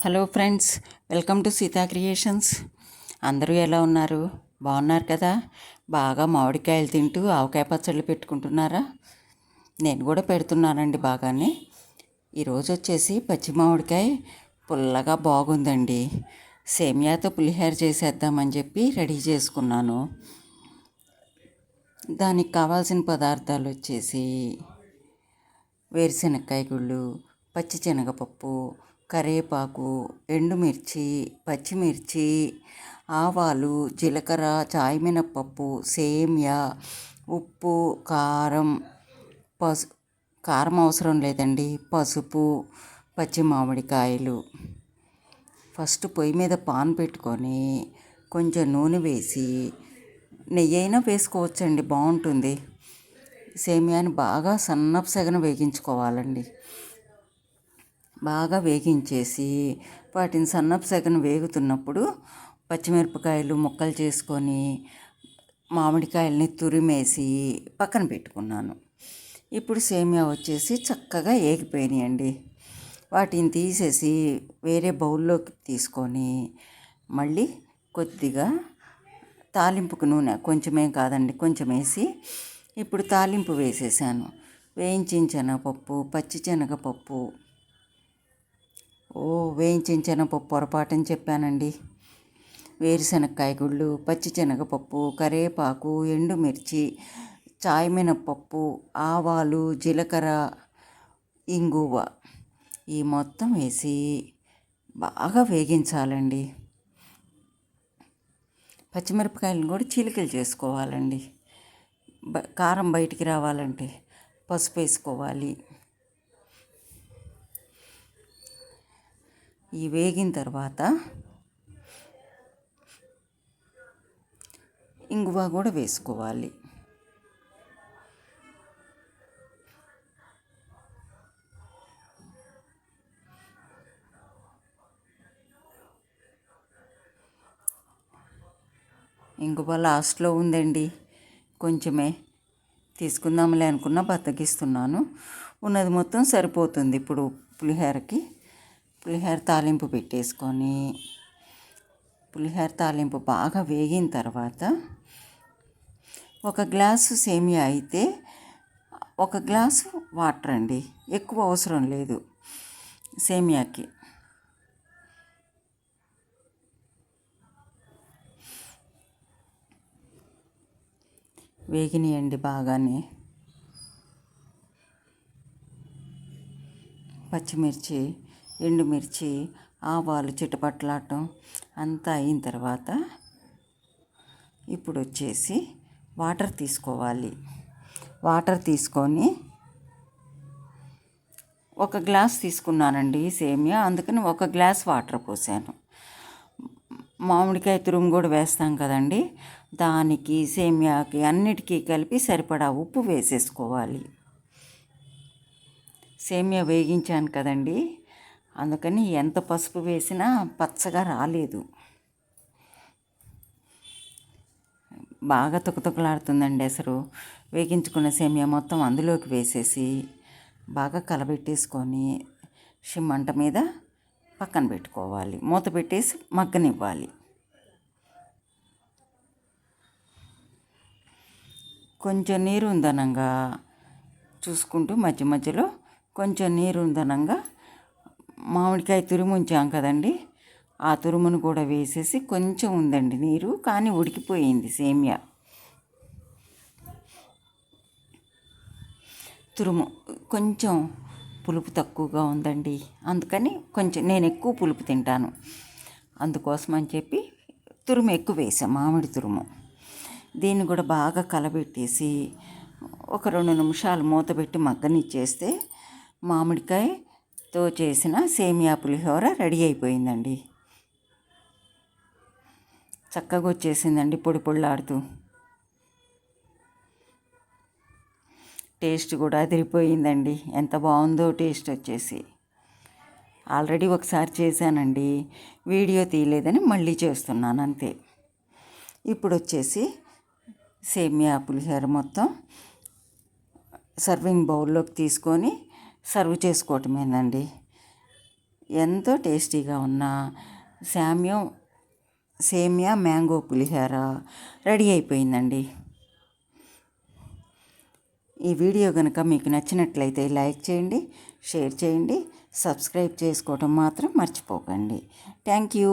Hello friends welcome to Seetha creations. అందరూ ఎలా ఉన్నారు? బాగున్నారు కదా? బాగా మామిడికాయలు తింటూ ఆవకాయ పచ్చళ్ళు పెట్టుకుంటున్నారా? నేను కూడా పెడుతున్నానండి బాగానే. ఈరోజు వచ్చేసి పచ్చి మామిడికాయ పుల్లగా బాగుందండి. సేమియాతో పులిహోర చేసేద్దామని చెప్పి రెడీ చేసుకున్నాను. దానికి కావాల్సిన పదార్థాలు వచ్చేసి వేరుశనక్కాయ గుళ్ళు పచ్చి కరేపాకు కరివేపాకు ఎండుమిర్చి పచ్చిమిర్చి ఆవాలు జీలకర్ర చాయమినప్పప్పు సేమియా ఉప్పు కారం పసు కారం అవసరం లేదండి. పసుపు పచ్చి మామిడికాయలు ఫస్ట్ పొయ్యి మీద పాన్ పెట్టుకొని కొంచెం నూనె వేసి నెయ్యి అయినా వేసుకోవచ్చండి బాగుంటుంది. సేమియాని బాగా సన్నపు సగన వేగించుకోవాలండి. బాగా వేగించేసి వాటిని సన్నపు సగన వేగుతున్నప్పుడు పచ్చిమిరపకాయలు ముక్కలు చేసుకొని మామిడికాయలని తురిమేసి పక్కన పెట్టుకున్నాను. ఇప్పుడు సేమియా వచ్చేసి చక్కగా ఏగిపోయినాయండి. వాటిని తీసేసి వేరే బౌల్లోకి తీసుకొని మళ్ళీ కొద్దిగా తాలింపుకు నూనె కొంచెమే కాదండి కొంచెం వేసి ఇప్పుడు తాలింపు వేసేసాను. వేయించిన శనగపప్పు పచ్చి శనగపప్పు ఓ వేయించనపప్పు శనగపప్పు పొరపాటని చెప్పానండి. వేరుశనగకాయ గుళ్ళు పచ్చిశనగపప్పు కరేపాకు కరివేపాకు ఎండుమిర్చి చాయ్ మినపప్పు ఆవాలు జీలకర్ర ఇంగువ ఈ మొత్తం వేసి బాగా వేగించాలండి. పచ్చిమిరపకాయలను కూడా చిలికలు చేసుకోవాలండి. కారం బయటికి రావాలంటే పసుపు వేసుకోవాలి. ఈ వేగిన తర్వాత ఇంగువ కూడా వేసుకోవాలి. ఇంగువ లాస్ట్లో ఉందండి. కొంచెమే తీసుకుందాంలే అనుకున్న బద్దకిస్తున్నాను. ఉన్నది మొత్తం సరిపోతుంది ఇప్పుడు పులిహోరకి. పులిహోర తాలింపు పెట్టేసుకొని పులిహోర తాలింపు బాగా వేగిన తర్వాత ఒక గ్లాసు సేమియా అయితే ఒక గ్లాసు వాటర్ అండి ఎక్కువ అవసరం లేదు సేమియాకి. వేగినాయండి బాగానే. పచ్చిమిర్చి ఎండుమిర్చి ఆవాలు చిటపట్లాడటం అంతా అయిన తర్వాత ఇప్పుడు వచ్చేసి వాటర్ తీసుకోవాలి. వాటర్ తీసుకొని ఒక గ్లాస్ తీసుకున్నానండి సేమియా. అందుకని ఒక గ్లాస్ వాటర్ పోసాను. మామిడికాయ తురుము కూడా వేస్తాం కదండి. దానికి సేమియాకి అన్నిటికీ కలిపి సరిపడా ఉప్పు వేసేసుకోవాలి. సేమియా వేగించాను కదండి. అందుకని ఎంత పసుపు వేసినా పచ్చగా రాలేదు. బాగా తుకతుకలాడుతుందండి అసలు. వేగించుకున్న సేమియా మొత్తం అందులోకి వేసేసి బాగా కలబెట్టేసుకొని షిమ్మంట మీద పక్కన పెట్టుకోవాలి. మూత పెట్టేసి మగ్గనివ్వాలి. కొంచెం నీరు ఉందనంగా చూసుకుంటూ మధ్య మధ్యలో కొంచెం నీరు ఉందనంగా మామిడికాయ తురుము ఉంచాం కదండి. ఆ తురుమును కూడా వేసేసి కొంచెం ఉందండి నీరు కానీ ఉడికిపోయింది సేమియా. తురుము కొంచెం పులుపు తక్కువగా ఉందండి. అందుకని కొంచెం నేను ఎక్కువ పులుపు తింటాను. అందుకోసం అని చెప్పి తురుము ఎక్కువ వేసాం మామిడి తురుము. దీన్ని కూడా బాగా కలబెట్టేసి ఒక రెండు నిమిషాలు మూత పెట్టి మగ్గనిచ్చేస్తే తో చేసిన సేమియా పులిహోర రెడీ అయిపోయిందండి. చక్కగా వచ్చేసిందండి పొడి పొళ్ళాడుతూ. టేస్ట్ కూడా అదిరిపోయిందండి. ఎంత బాగుందో టేస్ట్ వచ్చేసి. ఆల్రెడీ ఒకసారి చేశానండి. వీడియో తీయలేదని మళ్ళీ చేస్తున్నాను అంతే. ఇప్పుడు వచ్చేసి సేమియా పులిహోర మొత్తం సర్వింగ్ బౌల్లోకి తీసుకొని సర్వ్ చేసుకోవటమేనండి. ఎంతో టేస్టీగా ఉన్న శామ్యం సేమియా మ్యాంగో పులిహోర రెడీ అయిపోయిందండి. ఈ వీడియో కనుక మీకు నచ్చినట్లయితే లైక్ చేయండి షేర్ చేయండి సబ్స్క్రైబ్ చేసుకోవటం మాత్రం మర్చిపోకండి. Thank you.